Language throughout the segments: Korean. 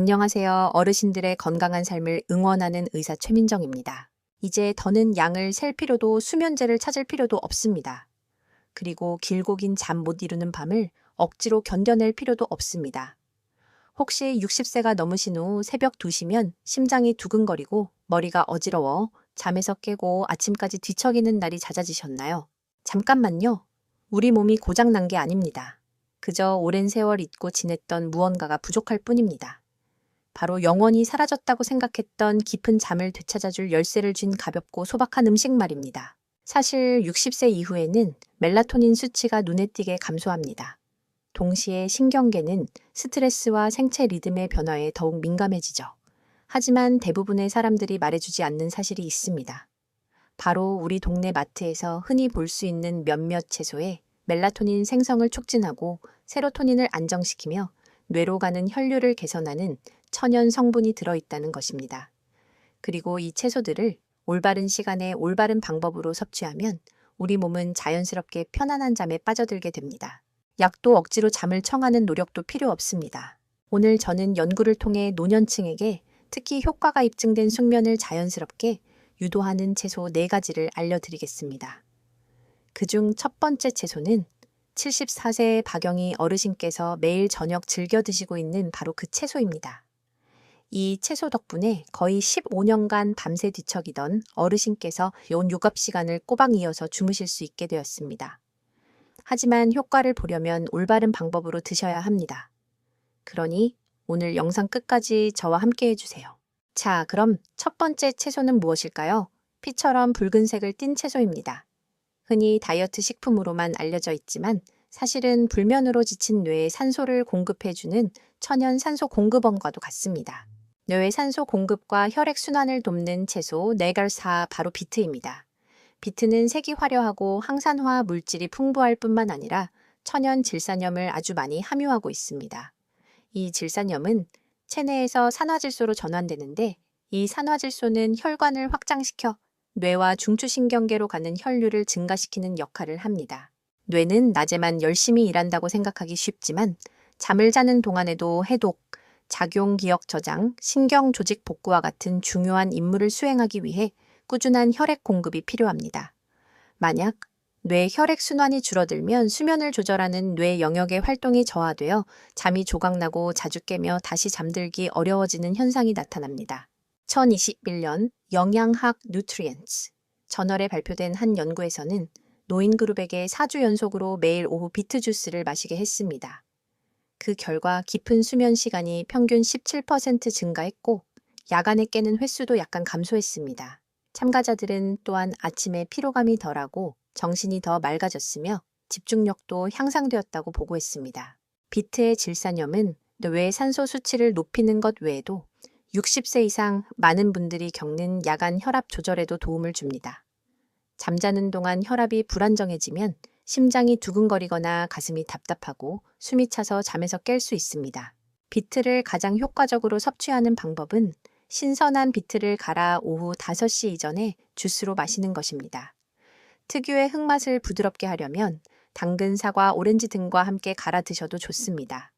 안녕하세요. 어르신들의 건강한 삶을 응원하는 의사 최민정입니다. 이제 더는 양을 셀 필요도 수면제를 찾을 필요도 없습니다. 그리고 길고 긴 잠 못 이루는 밤을 억지로 견뎌낼 필요도 없습니다. 혹시 60세가 넘으신 후 새벽 2시면 심장이 두근거리고 머리가 어지러워 잠에서 깨고 아침까지 뒤척이는 날이 잦아지셨나요? 잠깐만요. 우리 몸이 고장난 게 아닙니다. 그저 오랜 세월 잊고 지냈던 무언가가 부족할 뿐입니다. 바로 영원히 사라졌다고 생각했던 깊은 잠을 되찾아줄 열쇠를 쥔 가볍고 소박한 음식 말입니다. 사실 60세 이후에는 멜라토닌 수치가 눈에 띄게 감소합니다. 동시에 신경계는 스트레스와 생체 리듬의 변화에 더욱 민감해지죠. 하지만 대부분의 사람들이 말해주지 않는 사실이 있습니다. 바로 우리 동네 마트에서 흔히 볼 수 있는 몇몇 채소에 멜라토닌 생성을 촉진하고 세로토닌을 안정시키며 뇌로 가는 혈류를 개선하는 천연 성분이 들어있다는 것입니다. 그리고 이 채소들을 올바른 시간에 올바른 방법으로 섭취하면 우리 몸은 자연스럽게 편안한 잠에 빠져들게 됩니다. 약도 억지로 잠을 청하는 노력도 필요 없습니다. 오늘 저는 연구를 통해 노년층에게 특히 효과가 입증된 숙면을 자연스럽게 유도하는 채소 4가지를 알려드리겠습니다. 그중 첫 번째 채소는 74세의 박영희 어르신께서 매일 저녁 즐겨 드시고 있는 바로 그 채소입니다. 이 채소 덕분에 거의 15년간 밤새 뒤척이던 어르신께서 온 육업 시간을 꼬박 이어서 주무실 수 있게 되었습니다. 하지만 효과를 보려면 올바른 방법으로 드셔야 합니다. 그러니 오늘 영상 끝까지 저와 함께 해주세요. 자, 그럼 첫 번째 채소는 무엇일까요? 피처럼 붉은색을 띤 채소입니다. 흔히 다이어트 식품으로만 알려져 있지만 사실은 불면으로 지친 뇌에 산소를 공급해주는 천연 산소 공급원과도 같습니다. 뇌의 산소 공급과 혈액 순환을 돕는 채소 네갈사 바로 비트입니다. 비트는 색이 화려하고 항산화 물질이 풍부할 뿐만 아니라 천연 질산염을 아주 많이 함유하고 있습니다. 이 질산염은 체내에서 산화질소로 전환되는데 이 산화질소는 혈관을 확장시켜 뇌와 중추신경계로 가는 혈류를 증가시키는 역할을 합니다. 뇌는 낮에만 열심히 일한다고 생각하기 쉽지만 잠을 자는 동안에도 해독, 작용 기억 저장, 신경 조직 복구와 같은 중요한 임무를 수행하기 위해 꾸준한 혈액 공급이 필요합니다. 만약 뇌 혈액 순환이 줄어들면 수면을 조절하는 뇌 영역의 활동이 저하되어 잠이 조각나고 자주 깨며 다시 잠들기 어려워지는 현상이 나타납니다. 2021년 영양학 뉴트리엔츠 저널에 발표된 한 연구에서는 노인 그룹에게 4주 연속으로 매일 오후 비트 주스를 마시게 했습니다. 그 결과 깊은 수면 시간이 평균 17% 증가했고 야간에 깨는 횟수도 약간 감소했습니다. 참가자들은 또한 아침에 피로감이 덜하고 정신이 더 맑아졌으며 집중력도 향상되었다고 보고했습니다. 비트의 질산염은 뇌 산소 수치를 높이는 것 외에도 60세 이상 많은 분들이 겪는 야간 혈압 조절에도 도움을 줍니다. 잠자는 동안 혈압이 불안정해지면 심장이 두근거리거나 가슴이 답답하고 숨이 차서 잠에서 깰 수 있습니다. 비트를 가장 효과적으로 섭취하는 방법은 신선한 비트를 갈아 오후 5시 이전에 주스로 마시는 것입니다. 특유의 흙맛을 부드럽게 하려면 당근, 사과, 오렌지 등과 함께 갈아 드셔도 좋습니다.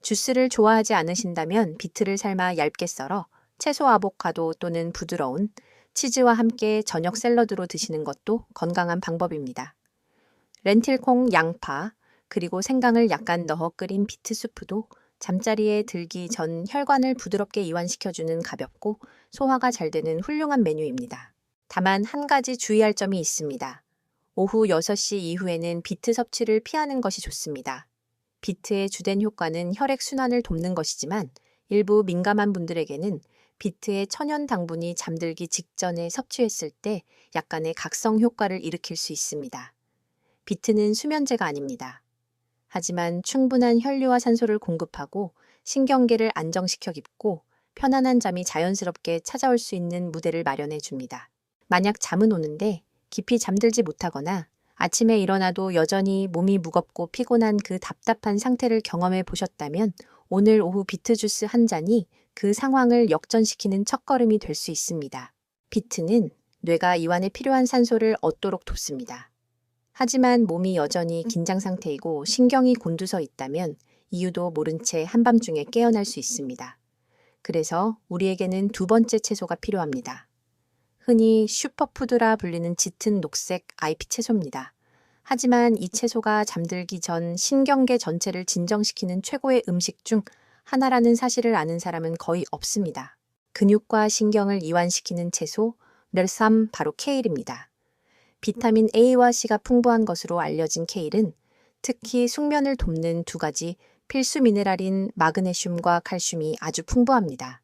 주스를 좋아하지 않으신다면 비트를 삶아 얇게 썰어 채소 아보카도 또는 부드러운 치즈와 함께 저녁 샐러드로 드시는 것도 건강한 방법입니다. 렌틸콩, 양파, 그리고 생강을 약간 넣어 끓인 비트 수프도 잠자리에 들기 전 혈관을 부드럽게 이완시켜주는 가볍고 소화가 잘 되는 훌륭한 메뉴입니다. 다만 한 가지 주의할 점이 있습니다. 오후 6시 이후에는 비트 섭취를 피하는 것이 좋습니다. 비트의 주된 효과는 혈액 순환을 돕는 것이지만 일부 민감한 분들에게는 비트의 천연 당분이 잠들기 직전에 섭취했을 때 약간의 각성 효과를 일으킬 수 있습니다. 비트는 수면제가 아닙니다. 하지만 충분한 혈류와 산소를 공급하고 신경계를 안정시켜 깊고 편안한 잠이 자연스럽게 찾아올 수 있는 무대를 마련해 줍니다. 만약 잠은 오는데 깊이 잠들지 못하거나 아침에 일어나도 여전히 몸이 무겁고 피곤한 그 답답한 상태를 경험해 보셨다면 오늘 오후 비트 주스 한 잔이 그 상황을 역전시키는 첫걸음이 될 수 있습니다. 비트는 뇌가 이완에 필요한 산소를 얻도록 돕습니다. 하지만 몸이 여전히 긴장 상태이고 신경이 곤두서 있다면 이유도 모른 채 한밤중에 깨어날 수 있습니다. 그래서 우리에게는 두 번째 채소가 필요합니다. 흔히 슈퍼푸드라 불리는 짙은 녹색 IP 채소입니다. 하지만 이 채소가 잠들기 전 신경계 전체를 진정시키는 최고의 음식 중 하나라는 사실을 아는 사람은 거의 없습니다. 근육과 신경을 이완시키는 채소, 멸삼 바로 케일입니다. 비타민 A와 C가 풍부한 것으로 알려진 케일은 특히 숙면을 돕는 두 가지 필수 미네랄인 마그네슘과 칼슘이 아주 풍부합니다.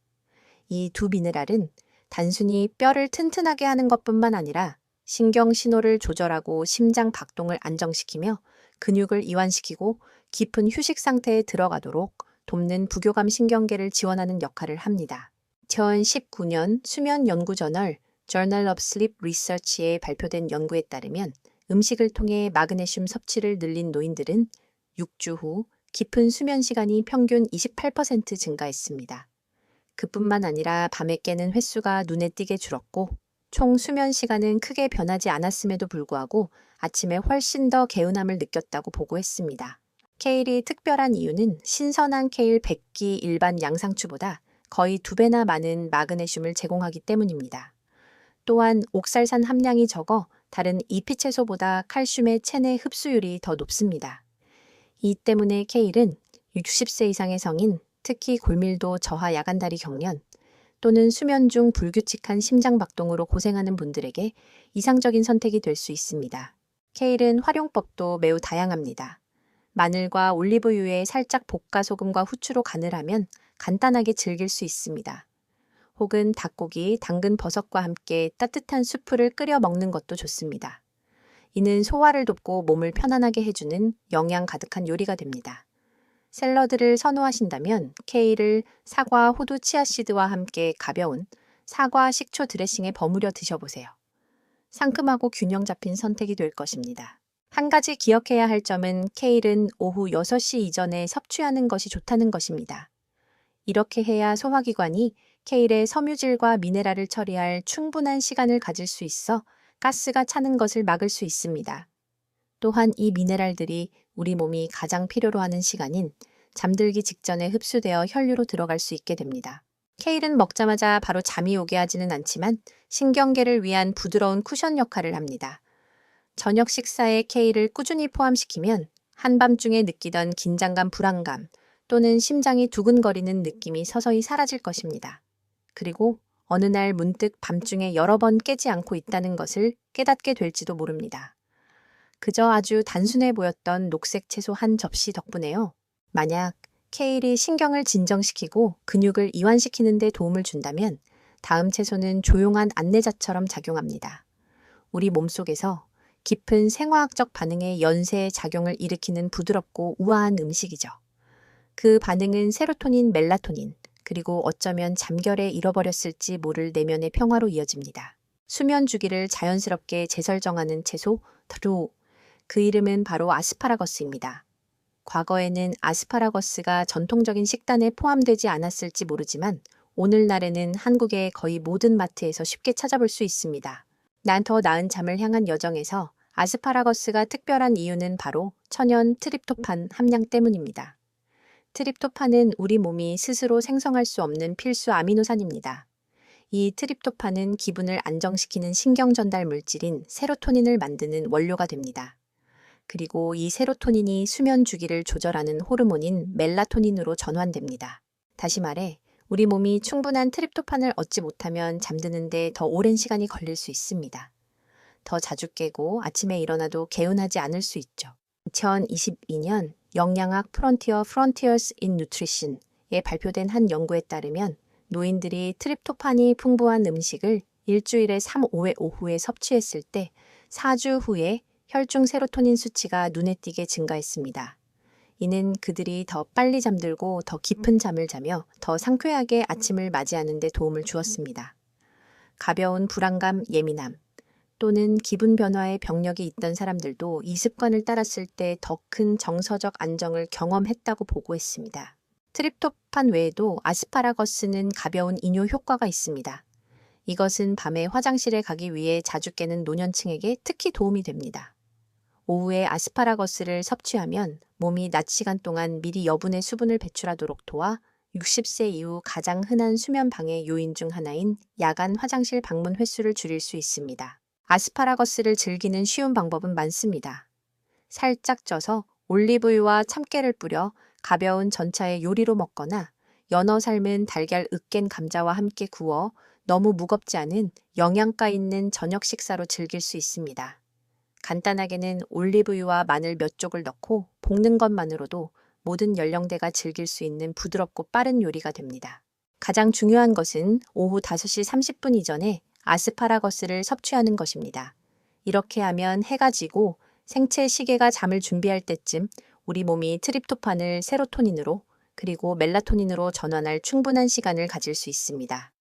이 두 미네랄은 단순히 뼈를 튼튼하게 하는 것뿐만 아니라 신경 신호를 조절하고 심장 박동을 안정시키며 근육을 이완시키고 깊은 휴식 상태에 들어가도록 돕는 부교감 신경계를 지원하는 역할을 합니다. 2019년 수면 연구 저널 Journal of Sleep Research에 발표된 연구에 따르면 음식을 통해 마그네슘 섭취를 늘린 노인들은 6주 후 깊은 수면 시간이 평균 28% 증가했습니다. 그뿐만 아니라 밤에 깨는 횟수가 눈에 띄게 줄었고 총 수면 시간은 크게 변하지 않았음에도 불구하고 아침에 훨씬 더 개운함을 느꼈다고 보고했습니다. 케일이 특별한 이유는 신선한 케일 100기 일반 양상추보다 거의 두 배나 많은 마그네슘을 제공하기 때문입니다. 또한 옥살산 함량이 적어 다른 잎이채소보다 칼슘의 체내 흡수율이 더 높습니다. 이 때문에 케일은 60세 이상의 성인, 특히 골밀도 저하 야간다리 경련 또는 수면 중 불규칙한 심장 박동으로 고생하는 분들에게 이상적인 선택이 될 수 있습니다. 케일은 활용법도 매우 다양합니다. 마늘과 올리브유에 살짝 볶아 소금과 후추로 간을 하면 간단하게 즐길 수 있습니다. 혹은 닭고기, 당근 버섯과 함께 따뜻한 수프를 끓여 먹는 것도 좋습니다. 이는 소화를 돕고 몸을 편안하게 해주는 영양 가득한 요리가 됩니다. 샐러드를 선호하신다면 케일을 사과, 호두, 치아씨드와 함께 가벼운 사과 식초 드레싱에 버무려 드셔보세요. 상큼하고 균형 잡힌 선택이 될 것입니다. 한 가지 기억해야 할 점은 케일은 오후 6시 이전에 섭취하는 것이 좋다는 것입니다. 이렇게 해야 소화기관이 케일의 섬유질과 미네랄을 처리할 충분한 시간을 가질 수 있어 가스가 차는 것을 막을 수 있습니다. 또한 이 미네랄들이 우리 몸이 가장 필요로 하는 시간인 잠들기 직전에 흡수되어 혈류로 들어갈 수 있게 됩니다. 케일은 먹자마자 바로 잠이 오게 하지는 않지만 신경계를 위한 부드러운 쿠션 역할을 합니다. 저녁 식사에 케일을 꾸준히 포함시키면 한밤중에 느끼던 긴장감, 불안감 또는 심장이 두근거리는 느낌이 서서히 사라질 것입니다. 그리고 어느 날 문득 밤중에 여러 번 깨지 않고 있다는 것을 깨닫게 될지도 모릅니다. 그저 아주 단순해 보였던 녹색 채소 한 접시 덕분에요. 만약 케일이 신경을 진정시키고 근육을 이완시키는 데 도움을 준다면 다음 채소는 조용한 안내자처럼 작용합니다. 우리 몸속에서 깊은 생화학적 반응의 연쇄 작용을 일으키는 부드럽고 우아한 음식이죠. 그 반응은 세로토닌, 멜라토닌, 그리고 어쩌면 잠결에 잃어버렸을지 모를 내면의 평화로 이어집니다. 수면 주기를 자연스럽게 재설정하는 채소, 드루. 그 이름은 바로 아스파라거스입니다. 과거에는 아스파라거스가 전통적인 식단에 포함되지 않았을지 모르지만 오늘날에는 한국의 거의 모든 마트에서 쉽게 찾아볼 수 있습니다. 난 더 나은 잠을 향한 여정에서 아스파라거스가 특별한 이유는 바로 천연 트립토판 함량 때문입니다. 트립토판은 우리 몸이 스스로 생성할 수 없는 필수 아미노산입니다. 이 트립토판은 기분을 안정시키는 신경 전달 물질인 세로토닌을 만드는 원료가 됩니다. 그리고 이 세로토닌이 수면 주기를 조절하는 호르몬인 멜라토닌으로 전환됩니다. 다시 말해, 우리 몸이 충분한 트립토판을 얻지 못하면 잠드는데 더 오랜 시간이 걸릴 수 있습니다. 더 자주 깨고 아침에 일어나도 개운하지 않을 수 있죠. 2022년 영양학 프론티어 프론티어스 인 누트리션에 발표된 한 연구에 따르면 노인들이 트립토판이 풍부한 음식을 일주일에 3, 5회 오후에 섭취했을 때 4주 후에 혈중 세로토닌 수치가 눈에 띄게 증가했습니다. 이는 그들이 더 빨리 잠들고 더 깊은 잠을 자며 더 상쾌하게 아침을 맞이하는 데 도움을 주었습니다. 가벼운 불안감, 예민함, 또는 기분 변화의 병력이 있던 사람들도 이 습관을 따랐을 때 더 큰 정서적 안정을 경험했다고 보고했습니다. 트립토판 외에도 아스파라거스는 가벼운 이뇨 효과가 있습니다. 이것은 밤에 화장실에 가기 위해 자주 깨는 노년층에게 특히 도움이 됩니다. 오후에 아스파라거스를 섭취하면 몸이 낮 시간 동안 미리 여분의 수분을 배출하도록 도와 60세 이후 가장 흔한 수면 방해 요인 중 하나인 야간 화장실 방문 횟수를 줄일 수 있습니다. 아스파라거스를 즐기는 쉬운 방법은 많습니다. 살짝 쪄서 올리브유와 참깨를 뿌려 가벼운 전차의 요리로 먹거나 연어 삶은 달걀 으깬 감자와 함께 구워 너무 무겁지 않은 영양가 있는 저녁 식사로 즐길 수 있습니다. 간단하게는 올리브유와 마늘 몇 쪽을 넣고 볶는 것만으로도 모든 연령대가 즐길 수 있는 부드럽고 빠른 요리가 됩니다. 가장 중요한 것은 오후 5시 30분 이전에 아스파라거스를 섭취하는 것입니다. 이렇게 하면 해가 지고 생체 시계가 잠을 준비할 때쯤 우리 몸이 트립토판을 세로토닌으로 그리고 멜라토닌으로 전환할 충분한 시간을 가질 수 있습니다.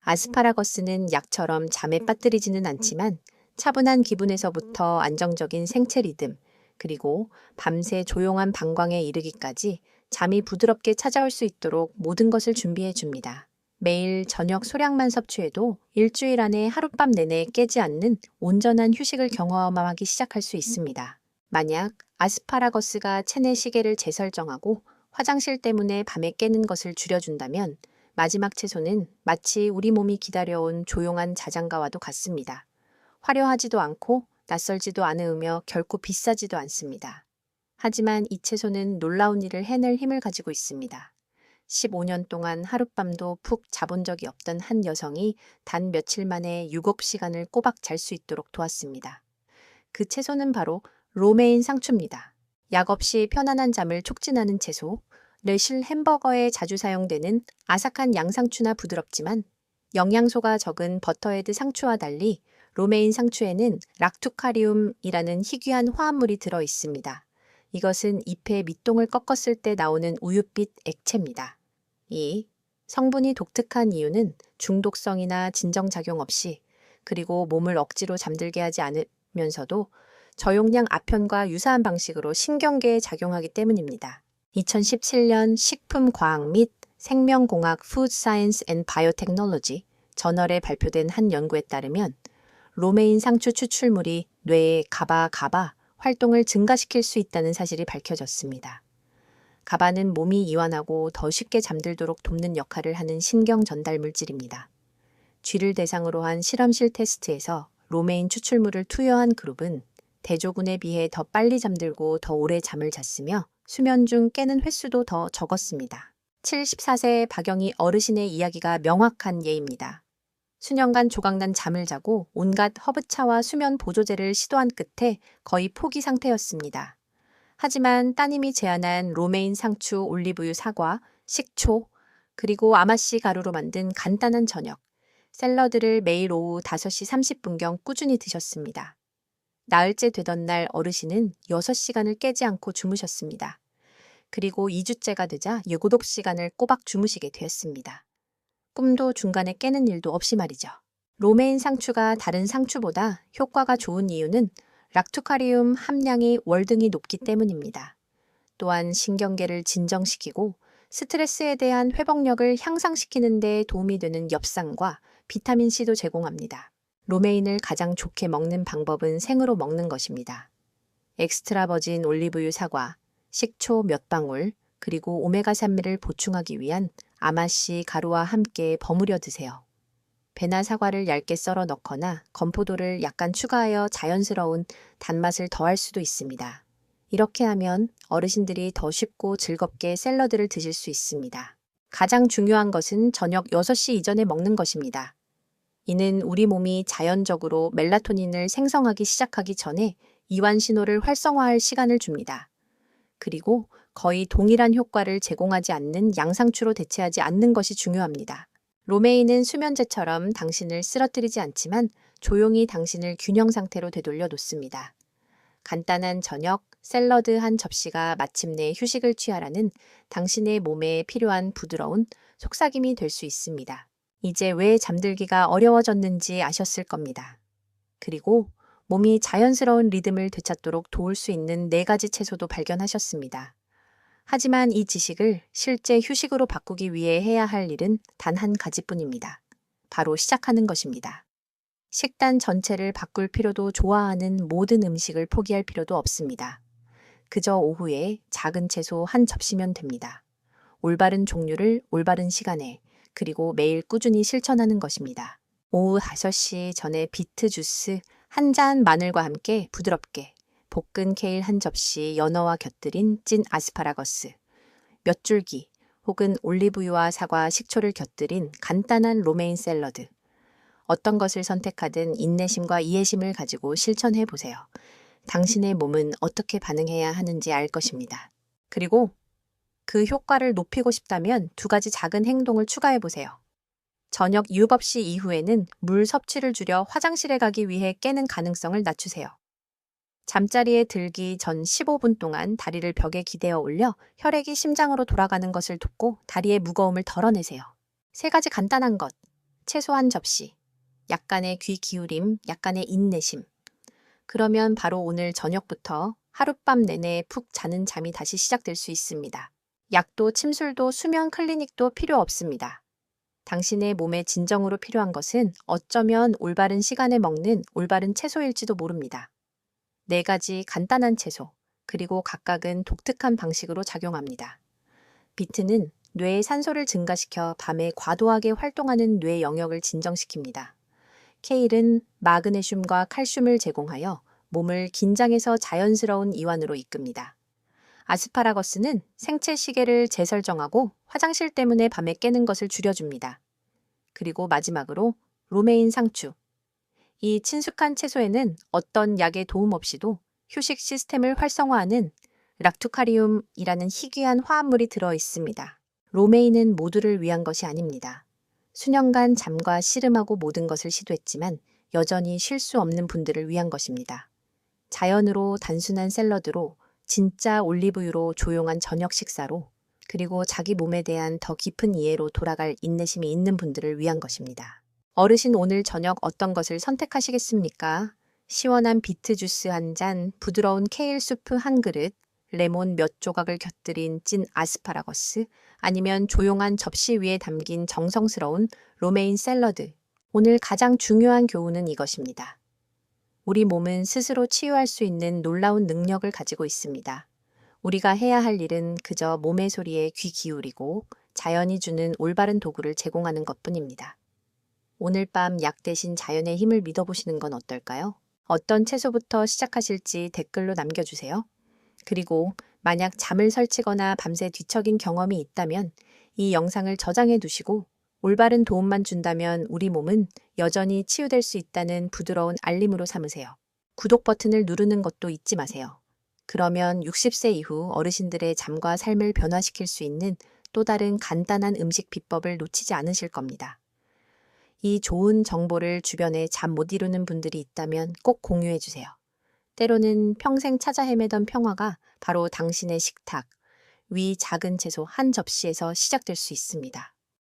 아스파라거스는 약처럼 잠에 빠뜨리지는 않지만 차분한 기분에서부터 안정적인 생체 리듬, 그리고 밤새 조용한 방광에 이르기까지 잠이 부드럽게 찾아올 수 있도록 모든 것을 준비해 줍니다. 매일 저녁 소량만 섭취해도 일주일 안에 하룻밤 내내 깨지 않는 온전한 휴식을 경험하기 시작할 수 있습니다. 만약 아스파라거스가 체내 시계를 재설정하고 화장실 때문에 밤에 깨는 것을 줄여준다면 마지막 채소는 마치 우리 몸이 기다려온 조용한 자장가와도 같습니다. 화려하지도 않고 낯설지도 않으며 결코 비싸지도 않습니다. 하지만 이 채소는 놀라운 일을 해낼 힘을 가지고 있습니다. 15년 동안 하룻밤도 푹 자본 적이 없던 한 여성이 단 며칠 만에 7시간을 꼬박 잘 수 있도록 도왔습니다. 그 채소는 바로 로메인 상추입니다. 약 없이 편안한 잠을 촉진하는 채소, 레실 햄버거에 자주 사용되는 아삭한 양상추나 부드럽지만 영양소가 적은 버터헤드 상추와 달리 로메인 상추에는 락투카리움이라는 희귀한 화합물이 들어 있습니다. 이것은 잎의 밑동을 꺾었을 때 나오는 우윳빛 액체입니다. 이 성분이 독특한 이유는 중독성이나 진정작용 없이 그리고 몸을 억지로 잠들게 하지 않으면서도 저용량 아편과 유사한 방식으로 신경계에 작용하기 때문입니다. 2017년 식품과학 및 생명공학 Food Science and Biotechnology 저널에 발표된 한 연구에 따르면 로메인 상추 추출물이 뇌의 가바가바 활동을 증가시킬 수 있다는 사실이 밝혀졌습니다. 가바는 몸이 이완하고 더 쉽게 잠들도록 돕는 역할을 하는 신경 전달 물질입니다. 쥐를 대상으로 한 실험실 테스트에서 로메인 추출물을 투여한 그룹은 대조군에 비해 더 빨리 잠들고 더 오래 잠을 잤으며 수면 중 깨는 횟수도 더 적었습니다. 74세 박영희 어르신의 이야기가 명확한 예입니다. 수년간 조각난 잠을 자고 온갖 허브차와 수면 보조제를 시도한 끝에 거의 포기 상태였습니다. 하지만 따님이 제안한 로메인 상추, 올리브유, 사과, 식초, 그리고 아마씨 가루로 만든 간단한 저녁, 샐러드를 매일 오후 5시 30분경 꾸준히 드셨습니다. 나흘째 되던 날 어르신은 6시간을 깨지 않고 주무셨습니다. 그리고 2주째가 되자 7시간을 꼬박 주무시게 되었습니다. 꿈도 중간에 깨는 일도 없이 말이죠. 로메인 상추가 다른 상추보다 효과가 좋은 이유는 락투카리움 함량이 월등히 높기 때문입니다. 또한 신경계를 진정시키고 스트레스에 대한 회복력을 향상시키는 데 도움이 되는 엽산과 비타민C도 제공합니다. 로메인을 가장 좋게 먹는 방법은 생으로 먹는 것입니다. 엑스트라 버진 올리브유 사과, 식초 몇 방울, 그리고 오메가3를 보충하기 위한 아마씨 가루와 함께 버무려 드세요. 배나 사과를 얇게 썰어 넣거나 건포도를 약간 추가하여 자연스러운 단맛을 더할 수도 있습니다. 이렇게 하면 어르신들이 더 쉽고 즐겁게 샐러드를 드실 수 있습니다. 가장 중요한 것은 저녁 6시 이전에 먹는 것입니다. 이는 우리 몸이 자연적으로 멜라토닌을 생성하기 시작하기 전에 이완 신호를 활성화할 시간을 줍니다. 그리고 거의 동일한 효과를 제공하지 않는 양상추로 대체하지 않는 것이 중요합니다. 로메인은 수면제처럼 당신을 쓰러뜨리지 않지만 조용히 당신을 균형 상태로 되돌려 놓습니다. 간단한 저녁, 샐러드 한 접시가 마침내 휴식을 취하라는 당신의 몸에 필요한 부드러운 속삭임이 될 수 있습니다. 이제 왜 잠들기가 어려워졌는지 아셨을 겁니다. 그리고 몸이 자연스러운 리듬을 되찾도록 도울 수 있는 네 가지 채소도 발견하셨습니다. 하지만 이 지식을 실제 휴식으로 바꾸기 위해 해야 할 일은 단 한 가지뿐입니다. 바로 시작하는 것입니다. 식단 전체를 바꿀 필요도 좋아하는 모든 음식을 포기할 필요도 없습니다. 그저 오후에 작은 채소 한 접시면 됩니다. 올바른 종류를 올바른 시간에 그리고 매일 꾸준히 실천하는 것입니다. 오후 5시 전에 비트 주스 한 잔 마늘과 함께 부드럽게 볶은 케일 한 접시 연어와 곁들인 찐 아스파라거스 몇 줄기 혹은 올리브유와 사과, 식초를 곁들인 간단한 로메인 샐러드 어떤 것을 선택하든 인내심과 이해심을 가지고 실천해 보세요. 당신의 몸은 어떻게 반응해야 하는지 알 것입니다. 그리고 그 효과를 높이고 싶다면 두 가지 작은 행동을 추가해 보세요. 저녁 유급시 이후에는 물 섭취를 줄여 화장실에 가기 위해 깨는 가능성을 낮추세요. 잠자리에 들기 전 15분 동안 다리를 벽에 기대어 올려 혈액이 심장으로 돌아가는 것을 돕고 다리의 무거움을 덜어내세요. 세 가지 간단한 것. 채소 한 접시. 약간의 귀 기울임, 약간의 인내심. 그러면 바로 오늘 저녁부터 하룻밤 내내 푹 자는 잠이 다시 시작될 수 있습니다. 약도 침술도 수면 클리닉도 필요 없습니다. 당신의 몸에 진정으로 필요한 것은 어쩌면 올바른 시간에 먹는 올바른 채소일지도 모릅니다. 네 가지 간단한 채소, 그리고 각각은 독특한 방식으로 작용합니다. 비트는 뇌의 산소를 증가시켜 밤에 과도하게 활동하는 뇌 영역을 진정시킵니다. 케일은 마그네슘과 칼슘을 제공하여 몸을 긴장해서 자연스러운 이완으로 이끕니다. 아스파라거스는 생체 시계를 재설정하고 화장실 때문에 밤에 깨는 것을 줄여줍니다. 그리고 마지막으로 로메인 상추. 이 친숙한 채소에는 어떤 약의 도움 없이도 휴식 시스템을 활성화하는 락투카리움이라는 희귀한 화합물이 들어 있습니다. 로메인은 모두를 위한 것이 아닙니다. 수년간 잠과 씨름하고 모든 것을 시도했지만 여전히 쉴 수 없는 분들을 위한 것입니다. 자연으로 단순한 샐러드로 진짜 올리브유로 조용한 저녁 식사로 그리고 자기 몸에 대한 더 깊은 이해로 돌아갈 인내심이 있는 분들을 위한 것입니다. 어르신 오늘 저녁 어떤 것을 선택하시겠습니까? 시원한 비트 주스 한 잔, 부드러운 케일 수프 한 그릇, 레몬 몇 조각을 곁들인 찐 아스파라거스, 아니면 조용한 접시 위에 담긴 정성스러운 로메인 샐러드. 오늘 가장 중요한 교훈은 이것입니다. 우리 몸은 스스로 치유할 수 있는 놀라운 능력을 가지고 있습니다. 우리가 해야 할 일은 그저 몸의 소리에 귀 기울이고 자연이 주는 올바른 도구를 제공하는 것 뿐입니다. 오늘 밤 약 대신 자연의 힘을 믿어보시는 건 어떨까요? 어떤 채소부터 시작하실지 댓글로 남겨주세요. 그리고 만약 잠을 설치거나 밤새 뒤척인 경험이 있다면 이 영상을 저장해 두시고 올바른 도움만 준다면 우리 몸은 여전히 치유될 수 있다는 부드러운 알림으로 삼으세요. 구독 버튼을 누르는 것도 잊지 마세요. 그러면 60세 이후 어르신들의 잠과 삶을 변화시킬 수 있는 또 다른 간단한 음식 비법을 놓치지 않으실 겁니다. 이 좋은 정보를 주변에 잠 못 이루는 분들이 있다면 꼭 공유해 주세요. 때로는 평생 찾아 헤매던 평화가 바로 당신의 식탁, 위 작은 채소 한 접시에서 시작될 수 있습니다.